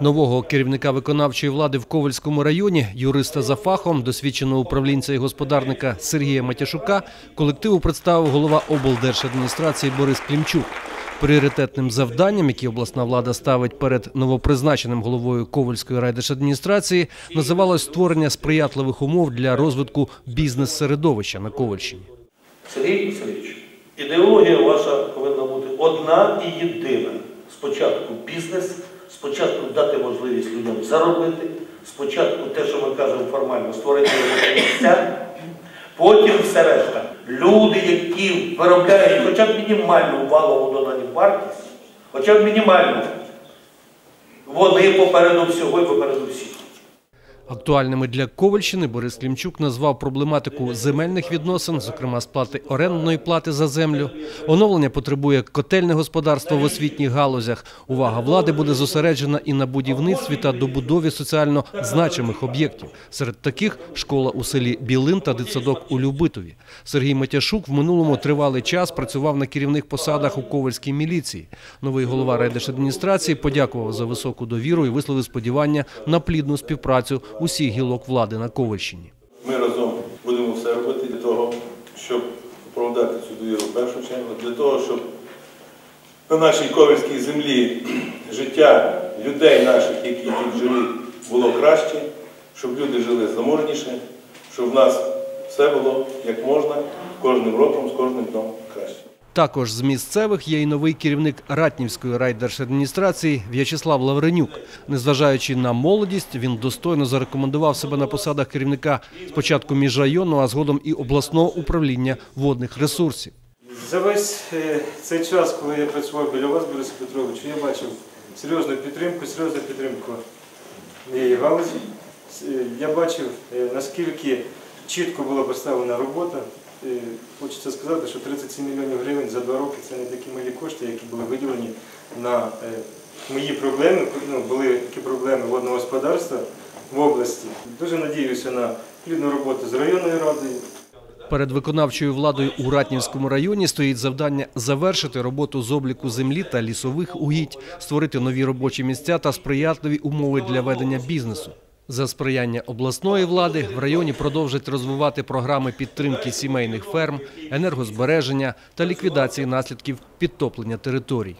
Нового керівника виконавчої влади в Ковальському районі, юриста за фахом, досвідченого управлінця і господарника Сергія Матяшука, колективу представив голова облдержадміністрації Борис Клімчук. Пріоритетним завданням, які обласна влада ставить перед новопризначеним головою Ковальської райдержадміністрації, називалось створення сприятливих умов для розвитку бізнес-середовища на Ковальщині. Сергій Сергійович, ідеологія ваша повинна бути одна і єдина. Спочатку бізнес, спочатку дати можливість людям заробити, спочатку те, що ми кажемо формально, створити місця, потім все решта. Люди, які виробляють хоча б мінімальну валову додану вартість, хоча б мінімальну, вони попереду всього і попереду всіх. Актуальними для Ковальщини Борис Клімчук назвав проблематику земельних відносин, зокрема сплати орендної плати за землю. Оновлення потребує котельне господарство в освітніх галузях. Увага влади буде зосереджена і на будівництві та добудові соціально значимих об'єктів. Серед таких школа у селі Білин та дитсадок у Любитові. Сергій Матяшук в минулому тривалий час працював на керівних посадах у Ковальській міліції. Новий голова райдержадміністрації подякував за високу довіру і висловив сподівання на плідну співпрацю усіх гілок влади на Ковальщині. Ми разом будемо все робити для того, щоб оправдати цю довіру в першу чергу, для того, щоб на нашій ковальській землі життя людей наших, які тут живуть, було краще, щоб люди жили заможніше, щоб в нас все було як можна, кожним роком, з кожним днем краще. Також з місцевих є й новий керівник Ратнівської райдержадміністрації В'ячеслав Лавренюк. Незважаючи на молодість, він достойно зарекомендував себе на посадах керівника спочатку міжрайонного, а згодом і обласного управління водних ресурсів. За весь е, цей час, коли я працював біля вас, Борисе Петровичу, я бачив серйозну підтримку, серйозну підтримку моєї галузі. Е, Я бачив, е, наскільки чітко була поставлена робота. Е, Хочеться сказати, що 37 мільйонів гривень за два роки це не такі малі кошти, які були виділені на е, мої проблеми. Ну, були такі проблеми водного господарства в області. Дуже надіюся на плідну роботу з районною радою. Перед виконавчою владою у Ратнівському районі стоїть завдання завершити роботу з обліку землі та лісових угідь, створити нові робочі місця та сприятливі умови для ведення бізнесу. За сприяння обласної влади в районі продовжать розвивати програми підтримки сімейних ферм, енергозбереження та ліквідації наслідків підтоплення територій.